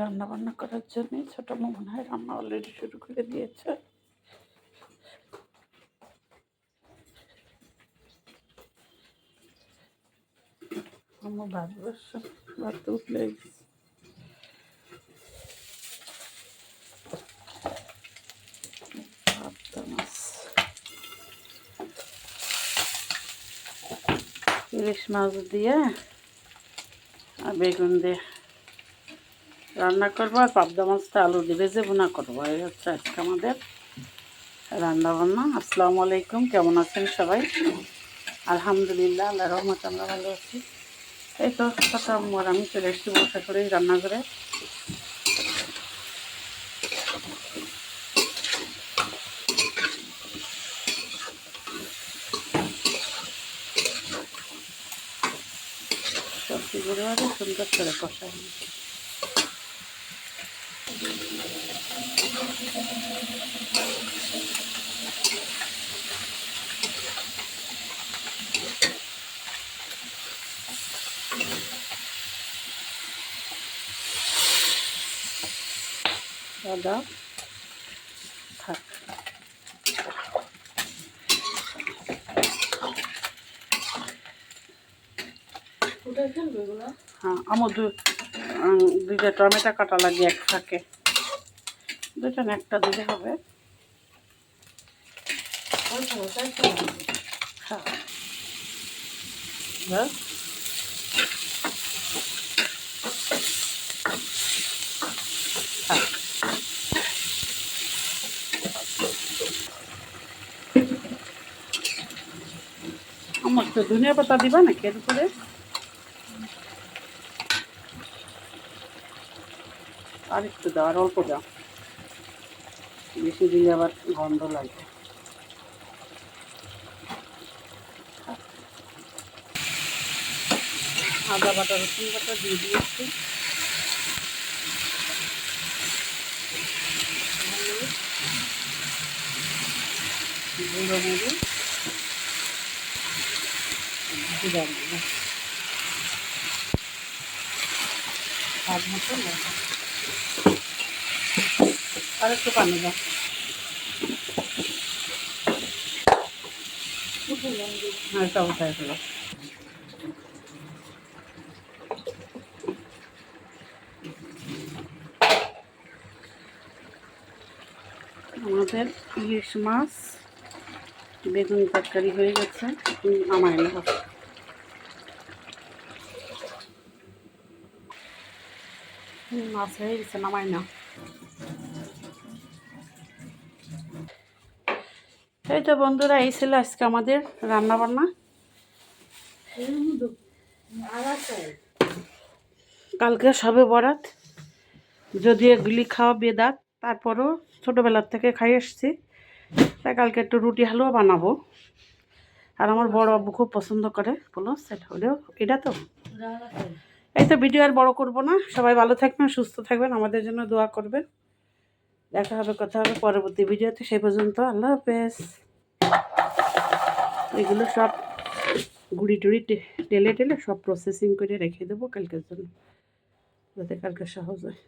রান্না বান্না করার জন্য? ছোট মনে হয় রান্না অলরেডি শুরু করে দিয়েছে। ইলিশ মাছ দিয়ে আর বেগুন দিয়ে। রান্না করব আর পাবদা মাছটা আলু দিয়ে ভেজে বোনা করব। এই হচ্ছে আজকে আমাদের রান্না বান্না। আসসালামু আলাইকুম, কেমন আছেন সবাই? আলহামদুলিল্লাহ আল্লাহ রহমত আমরা ভালো আছি। এই তো, কথা আমি চলে এসেছি বসে করে রান্না করে সবজিগুলো আরও সুন্দর করে Ya da tak. Burada yapıyor mu Ha ama dur. দুইটা টমেটো কাটা লাগে এক থাকে দুইটা না একটা দিলে হবে। হ্যাঁ। হ্যাঁ। আমার তো ধনিয়া পাতা দিবা নাকি এর উপরে আর একটু দাও, আর অল্প দাও। বেশি দিলে আবার গন্ধ লাগে। আদা বাটা, রসুন বাটা দিয়ে দিয়েছি। গুঁড়ো জিরা মতো লবণ। আর একটু পানি দাও। হ্যাঁ আমাদের ইলিশ মাছ, বেগুন তরকারি হয়ে গেছে। আমার নেব মাছ হয়ে গেছে নামাই না। এই তো বন্ধুরা, এই ছিল আজকে আমাদের রান্না বান্না কালকে সবে বরাত। যদি এগুলি খাওয়া বেদাত, তারপরও ছোটোবেলার থেকে খাই এসছি তাই কালকে একটু রুটি হালুয়া বানাবো। আর আমার বড় বাবু খুব পছন্দ করে, বলো, সেটা হলেও এটা তো। এই তো ভিডিও আর বড় করব না। সবাই ভালো থাকবেন, সুস্থ থাকবেন, আমাদের জন্য দোয়া করবেন। দেখা হবে, কথা হবে পরবর্তী ভিডিওতে, সেই পর্যন্ত আল্লাহ হাফেজ। এগুলো সব গুড়ি টুড়ি টেলে টেলে সব প্রসেসিং করে রেখে দেবো কালকের জন্য। যাতে কালকে সহজ হয়।